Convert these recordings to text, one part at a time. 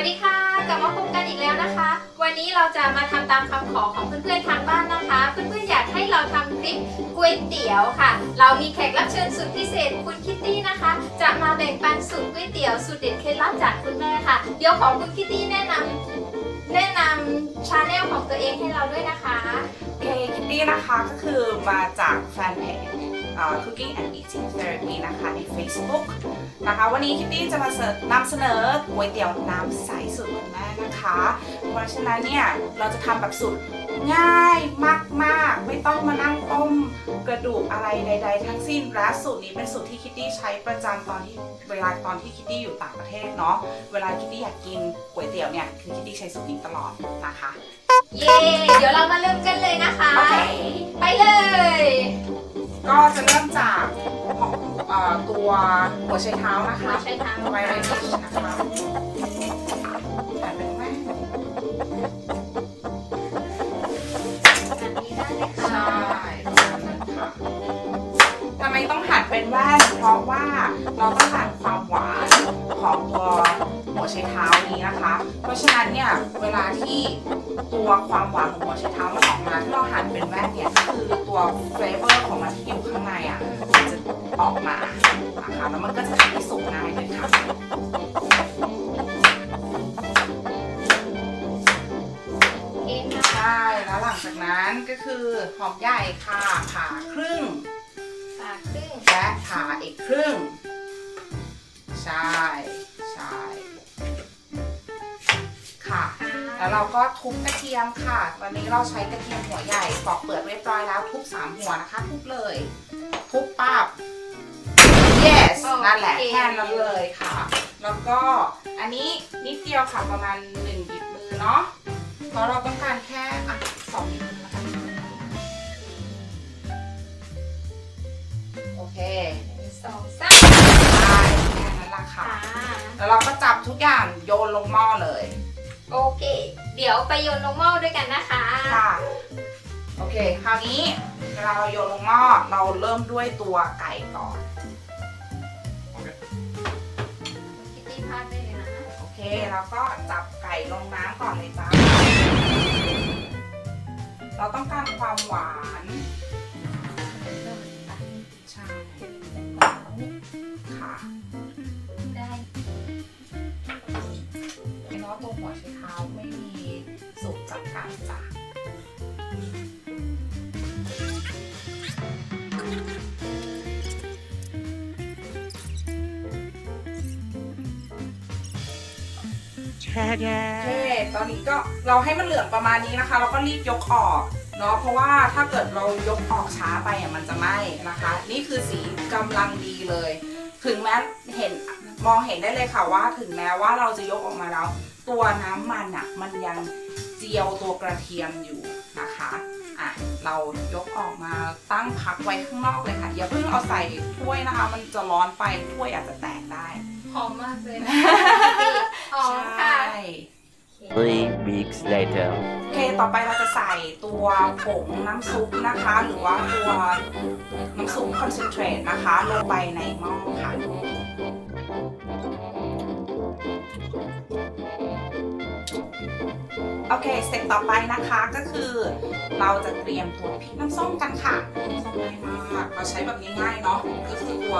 วัสดีค่ะ กลับมาพบกันอีกแล้วนะคะ วันนี้เราจะมาทำตามคำขอของเพื่อนๆทางบ้านนะคะ เพื่อนๆอยากให้เราทำคลิปก๋วยเตี๋ยวค่ะ เรามีแขกรับเชิญสุดพิเศษคุณคิตตี้นะคะ จะมาแบ่งปันสูตรก๋วยเตี๋ยวสูตรเด็ดเคล็ดลับจากคุณแม่ค่ะ เดี๋ยวขอคุณคิตตี้แนะนำแนะนำชาแนลของตัวเองให้เราด้วยนะคะโอเคคิตตี้นะคะก็คือมาจากแฟนเพจ Cooking and Eating Therapy นะคะใน Facebook นะคะ วันนี้คิตตี้จะมาเสนอนำเสนอก๋วยเตี๋ยวน้ำใสสูตรคุณแม่นะคะ เพราะฉะนั้นเนี่ยเราจะทำแบบสูตรง่ายมากๆ ไม่ต้องมานั่งต้มกระดูกอะไรใด ๆ ทั้งสิ้นและสูตรนี้เป็นสูตรที่คิตตี้ใช้ประจำตอนที่เวลาตอนที่คิตตี้อยู่ต่างประเทศเนาะเวลาคิตตี้อยากกินก๋วยเตี๋ยวเนี่ยคือคิตตี้ใช้สูตรนี้ตลอดนะคะ เย้เดี๋ยวเรามาเริ่มกันเลยนะคะโอเคไปเลย ก็จะเริ่มจากของเอ่อ ตัวหัวไชเท้านะคะใช้ทางไวไรชินะคะแต่เป็นแม่แบบนี้ได้ไหมใช่คะประมาณนั้นค่ะทำไมต้องหั่นเป็นแว่นเพราะว่าเราต้องการความหวานของตัวหัวไชเท้านี้นะคะ เพราะฉะนั้นเนี่ยเวลาที่ตัวความหวานของหัวไชเท้ามันออกมาที่เราหั่นเป็นแว่นเนี่ยคือตัวเฟลเวอร์ของมันที่อยู่ข้างในอะมันจะ ออกมานะคะแล้วมันก็จะทำให้สุกง่ายด้วยค่ะใช่แล้วหลังจากนั้นก็คือหอมใหญ่ค่ะผ่าครึ่งปาครึ่งและผ่าอีกครึ่ง ใช่ใช่ค่ะ แล้วเราก็ทุบกระเทียมค่ะ วันนี้เราใช้กระเทียมหัวใหญ่ปอกเปลือกเรียบร้อยแล้วทุบสามหัวนะคะ ทุบเลย ทุบปับ yes นั่นแหละแค่นั้นเลยค่ะ แล้วก็อันนี้นิดเดียวค่ะประมาณหนึ่งหยิบมือเนาะ เพราะเราต้องการแค่อะสองหยิบมือแล้วกันโอเคหนึ่งสองสามได้แค่นั้นละค่ะค่ะ แล้วเราก็จับทุกอย่างโยนลงหม้อเลย โอเค เดี๋ยวไปโยนลงหม้อด้วยกันนะคะ ค่ะ โอเค คราวนี้เวลาเราโยนลงหม้อเราเริ่มด้วยตัวไก่ก่อน แล้วก็จับไก่ลงน้ำก่อนเลยจ้า เราต้องการความหวานใช่ค่ะ ได้เนาะตัวหัวไชเท้าไม่มีสุกจากไก่จ้ะ โอเคตอนนี้ก็เราให้มันเหลืองประมาณนี้นะคะ แล้วก็รีบยกออกเนาะเพราะว่าถ้าเกิดเรายกออกช้าไปอะมันจะไหม้นะคะ นี่คือสีกำลังดีเลย ถึงแม้เห็นมองเห็นได้เลยค่ะว่า ถึงแม้ว่าเราจะยกออกมาแล้ว ตัวน้ำมันอะมันยังเจียวตัวกระเทียมอยู่นะคะอะเรายกออกมาตั้งพักไว้ข้างนอกเลยค่ะ อย่าเพิ่งเอาใส่ถ้วยนะคะ มันจะร้อนไปถ้วยอาจจะแตกได้หอมมากเลยนะ หอมค่ะใช่ Three weeks later. โอเค ต่อไปเราจะใส่ตัวผงน้ำซุปนะคะ หรือว่าตัวน้ำซุปคอนเซนเทรตนะคะ ลงไปในหม้อค่ะ โอเค สเต็ปต่อไปนะคะก็คือเราจะเตรียมตัวพริกน้ำส้มกันค่ะน้ำส้มง่ายมาก เราใช้แบบนี้ง่ายเนาะ ก็คือตัว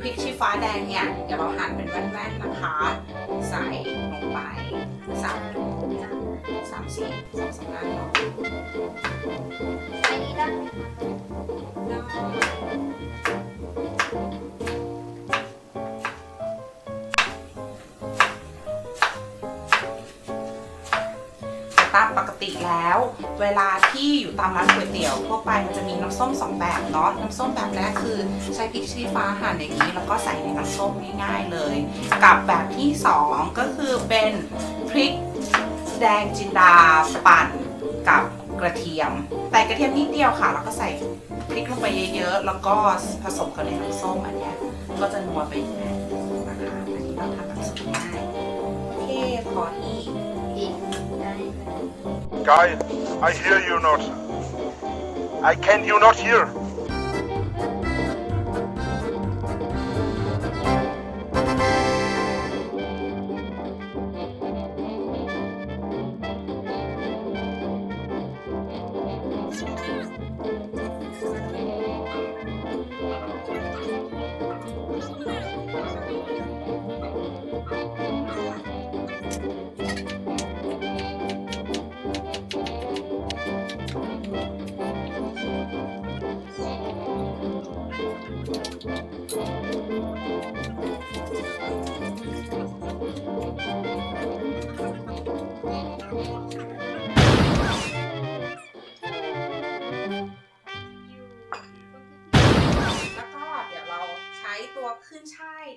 พริกชี้ฟ้าแดงเนี่ย เดี๋ยวเราหั่นเป็นแว่นๆนะคะ ใส่ลงไปสามสามสี่สองสามอันเนาะใส่นี้ได้ได้ เวลาที่อยู่ตามร้านก๋วยเตี๋ยวทั่วไปมันจะมีน้ำส้มสองแบบเนาะน้ำส้มแบบแรกคือใช้พริกชี้ฟ้าหั่นอย่างนี้ แล้วก็ใส่ในน้ำส้มง่ายๆเลย กับแบบที่สองก็คือเป็นพริกแดงจินดาปั่นกับกระเทียมแต่กระเทียมนิดเดียวค่ะ แล้วก็ใส่พริกลงไปเยอะๆ แล้วก็ผสมกับในน้ำส้มอันนี้ก็จะนัวไปอีกนะคะอันนี้เราทำแบบสุดง่ายโอเคขออีก Guy, I hear you not. I can you not hear?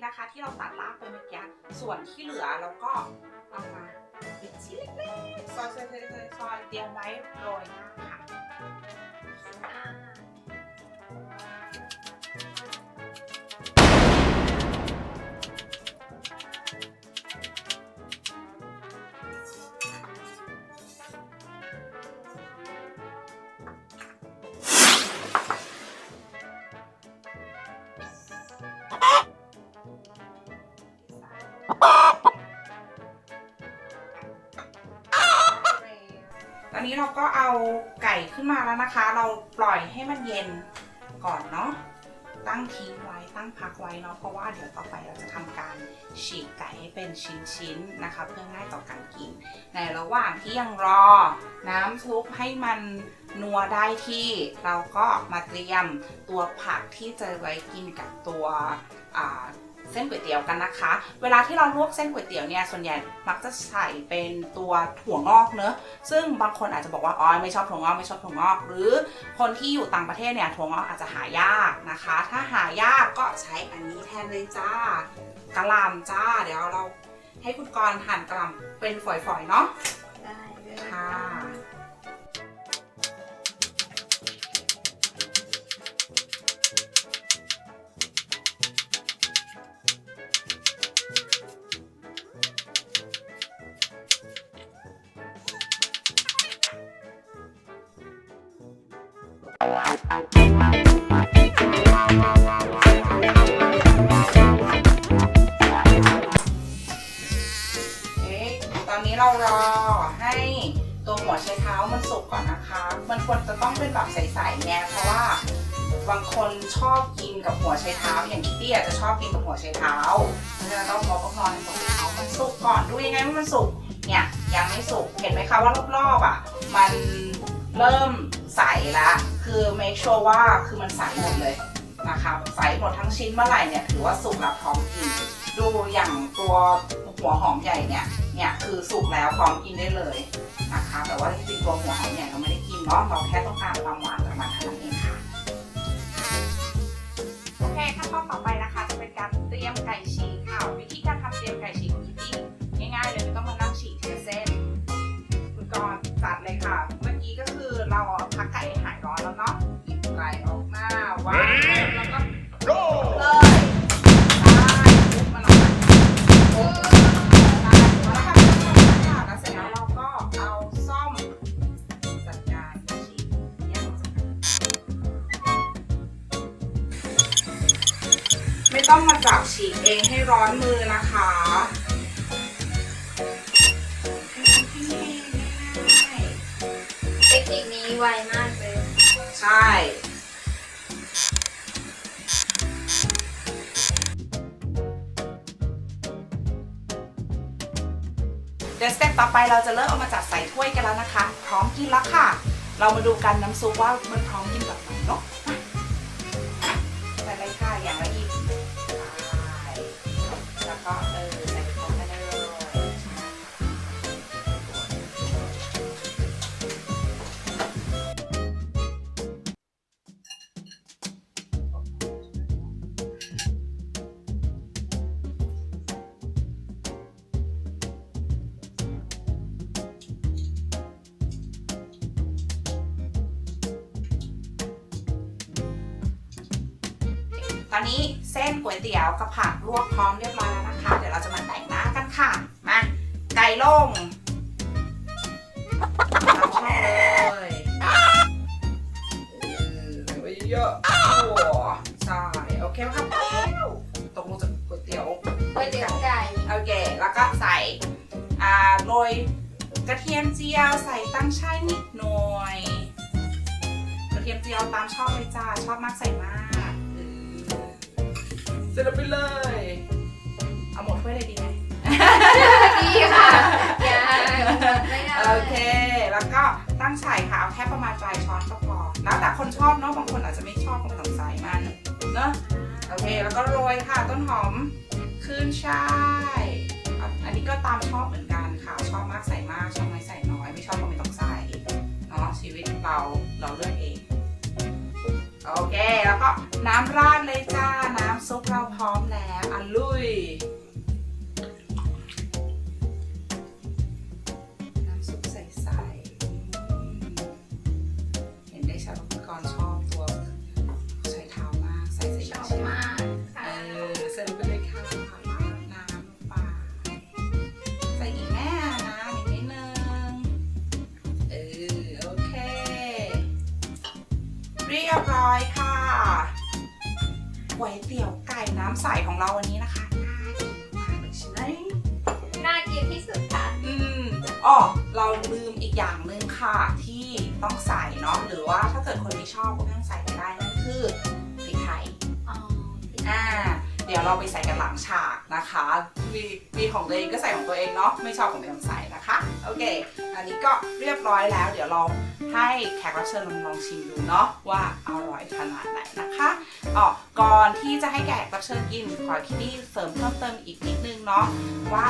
นะคะ ที่เราตัดรากไปเมื่อกี้ส่วนที่เหลือเราก็เอามาเป็นชิ้นเล็กๆซอยๆๆๆเตรียมไว้โรยหน้าค่ะ ก็เอาไก่ขึ้นมาแล้วนะคะ เราปล่อยให้มันเย็นก่อนเนาะตั้งทิ้งไว้ตั้งพักไว้เนาะเพราะว่าเดี๋ยวต่อไปเราจะทำการฉีกไก่ให้เป็นชิ้นๆนะคะ เพื่อง่ายต่อการกิน ในระหว่างที่ยังรอ น้ำซุปให้มันนัวได้ที่เราก็มาเตรียมตัวผักที่จะไว้กินกับตัว เส้นก๋วยเตี๋ยวกันนะคะ เวลาที่เราลวกเส้นก๋วยเตี๋ยวเนี่ยส่วนใหญ่มักจะใส่เป็นตัวถั่วงอกเนอะซึ่งบางคนอาจจะบอกว่าอ๋อไม่ชอบถั่วงอกไม่ชอบถั่วงอก หรือคนที่อยู่ต่างประเทศเนี่ยถั่วงอกอาจจะหายากนะคะ ถ้าหายากก็ใช้อันนี้แทนเลยจ้ากะหล่ำจ้า เดี๋ยวเราให้คุณกรณ์หั่นกะหล่ำเป็นฝอยๆเนาะได้เลยค่ะ แบบใสๆเนี่ยเพราะว่าบางคนชอบกินกับหัวไชเท้า อย่างคิตตี้อาจจะชอบกินกับหัวไชเท้าเพราต้องรอต้องรอให้หัวไชเท้ามันสุกก่อนดูยังไงว่ามันสุกเนี่ยยังไม่สุกเห็นไหมคะว่ารอบๆอะมันเริ่มใสละคือ make sure ว่าคือมันใสหมดเลยนะคะใสหมดทั้งชิ้นเมื่อไหร่เนี่ยถือว่าสุกแล้วพร้อมกิน ดูอย่างตัวหัวหอมใหญ่เนี่ยเนี่ยคือสุกแล้วพร้อมกินได้เลยนะคะแต่ว่าจริงๆตัวหัวหอมใหญ่เราไม่ได้ กินเนเราแค่ต้องการความหวานประมันเท่านั้นเองค่ะโอเคขั้นตอนต่อไปนะคะ จะเป็นการเตรียมไก่ฉีกค่ะ วิธีการทำเตรียมไก่ฉีกของพี่ตี้ง่ายๆเลยไม่ต้องมานั่งฉีกทีละเส้นคุณกรจัดเลยค่ะ เมื่อกี้ก็คือเราเอาพักไก่ให้หายร้อนแล้วเนาะหยิบไก่ออกมาวาง ต้องมาจับฉีกเองให้ร้อนมือนะคะง่ายเทคนิคนี้ไวมากเลยๆใช่เดี๋ยวสเต็ปต่อไปเราจะเริ่มเอามาจัดใส่ถ้วยกันแล้วนะคะ พร้อมกินแล้วค่ะ เรามาดูกันน้ำซุปว่ามันพร้อมกิน ตอนนี้เส้นก๋วยเตี๋ยวกับผักลวกพร้อมเรียบร้อยแล้วนะคะ เดี๋ยวเราจะมาแต่งหน้ากันค่ะ มาไก่ลงตามชอบเลยเออไว้เยอะๆโอ้ใช่โอเคครับแล้วตกลงจากก๋วยเตี๋ยวก๋วยเตี๋ยวไก่โอเค แล้วก็ใส่อ่าโรยกระเทียมเจียวใส่ตั้งช่ายนิดหน่อย กระเทียมเจียวตามชอบเลยจ้าชอบมากใส่มากเออ เสร็จแล้วไปเลย เอาหมดถ้วยเลยดีไหมดีค่ะอย่าไม่ได้โอเค แล้วก็ตั้งฉ่ายค่ะ เอาแค่ประมาณปลายช้อนก็พอ แล้วแต่คนชอบเนาะ บางคนอาจจะไม่ชอบบางคนต้องใส่มันเนาะ โอเค แล้วก็โรยค่ะ ต้นหอมขึ้นช่ายอะอันนี้ก็ตามชอบเหมือนกันค่ะ ชอบมากใส่มาก ชอบน้อยใส่น้อย ไม่ชอบก็ไม่ต้องใส่เนาะ ชีวิตเราเราเลือกเอง โอเค แล้วก็น้ำราดเลยจ้า น้ำซุปเรา อยค่ะก๋วยเตี๋ยวไก่น้ำใสของเราวันนี้นะคะน่ากินมากเลยใช่ไหมน่ากินที่สุดค่ะ อืมอ๋อเราลืมอีกอย่างหนึ่งค่ะที่ต้องใส่เนาะหรือว่าถ้าเกิดคนไม่ชอบก็ไม่ต้องใส่ก็ได้นั่นคือพริกไทยอ๋ออ่า เดี๋ยวเราไปใส่กันหลังฉาก นะคะมีมีของตัวเองก็ใส่ของตัวเองเนาะไม่ชอบก็ไม่ต้องใส่นะคะโอเค อันนี้ก็เรียบร้อยแล้ว เดี๋ยวเราให้แขกรับเชิญลองลองชิมดูเนาะว่าอร่อยขนาดไหนนะคะอ๋อก่อนที่จะให้แขกรับเชิญกินขอคิดดี้เสริมเพิ่มเติมอีกนิดนึงเนาะว่า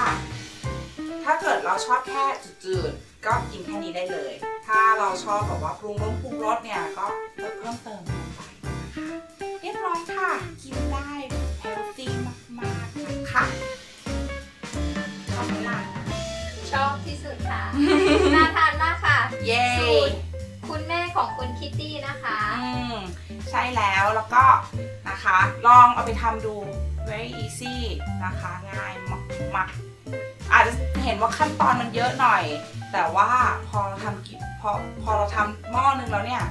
ถ้าเกิดเราชอบแค่จืดๆก็กินแค่นี้ได้เลย ถ้าเราชอบแบบว่าปรุงรสปรุงรสเนี่ยก็เพิ่มเติมลงไปนะคะเรียบร้อยค่ะกินได้ คะชอบไหมล่ะชอบที่สุดค่ะ น่าทานมากค่ะเย้สูตรคุณแม่ของคุณคิตตี้นะคะ อืมใช่แล้วแล้วก็นะคะ ลองเอาไปทำดู very easy นะคะง่ายมากๆอาจจะเห็นว่าขั้นตอนมันเยอะหน่อย แต่ว่าพอเราทำกินพอพอเราทำหม้อนึงแล้วเนี่ย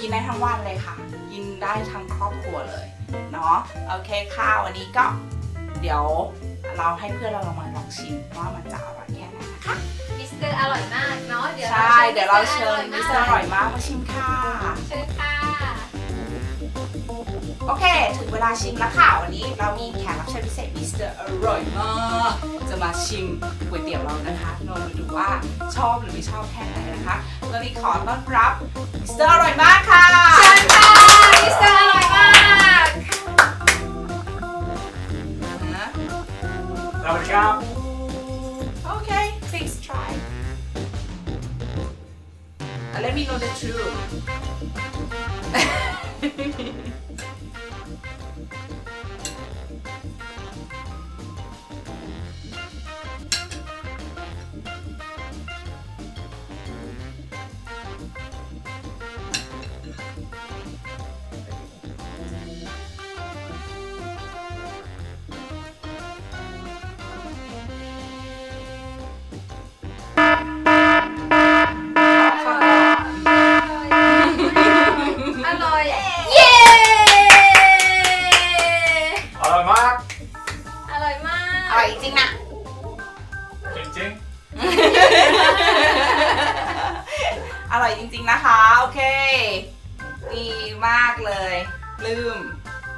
กินได้ทั้งวันเลยค่ะ กินได้ทั้งครอบครัวเลยเนาะโอเคค่ะวันนี้ก็ เดี๋ยวเราให้เพื่อนเราลองมาลองชิมว่ามันจะอร่อยแค่ไหนนะคะ มิสเตอร์อร่อยมากเนาะเดี๋ยวใช่ เดี๋ยวเราเชิญมิสเตอร์อร่อยมากมากมาชิมค่ะ เชิญค่ะ โอเค ถึงเวลาชิมแล้วค่ะ วันนี้เรามีแขกรับเชิญพิเศษมิสเตอร์อร่อยมาก จะมาชิมก๋วยเตี๋ยวเรานะคะลองดูว่าชอบหรือไม่ชอบแค่ไหนนะคะวันนี้ขอต้อนรับมิสเตอร์อร่อยมากค่ะ เชิญค่ะมิสเตอร์อร่อยมาก สวัสดีครับ โอเค please try and let me know the truth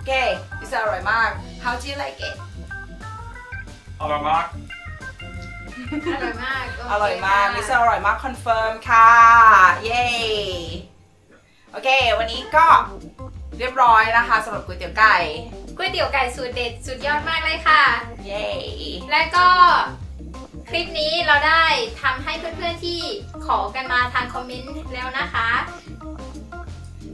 เคพิซซ่าอร่อยมาก How do you like it ๆอร่อยมากอร่อยมากโเคอร่อยมากค่ะพิซซ่าอร่อยมากคอนเฟิร์มค่ะ เย้โอเค วันนี้ก็เรียบร้อยนะคะสำหรับก๋วยเตี๋ยวไก่ ก๋วยเตี๋ยวไก่สูตรเด็ดสุดยอดมากเลยค่ะ เย้ และก็คลิปนี้เราได้ทำให้เพื่อนๆที่ขอกันมาทางคอมเมนต์แล้วนะคะ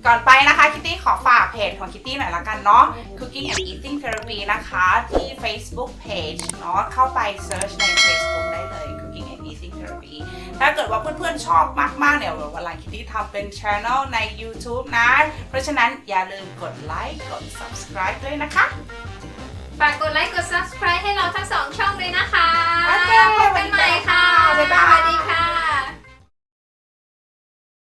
ก่อนไปนะคะคิตตี้ขอฝากเพจของคิตตี้หน่อยละกันเนาะ Cooking and Eating Therapy นะคะที่ Facebook Page เนาะเข้าไป search ใน Facebook ได้เลย Cooking and Eating Therapy ถ้าเกิดว่าเพื่อนๆชอบมากๆเนี่ยวันหลังคิตตี้ทำเป็น Channel ใน YouTube นะ เพราะฉะนั้นอย่าลืมกดไลค์กด subscribe ด้วยนะคะฝากกดไลค์กด subscribe ให้เราทั้งสองช่องเลยนะคะ โอเคพบกันใหม่ค่ะ บ๊ายบายสวัสดีค่ะ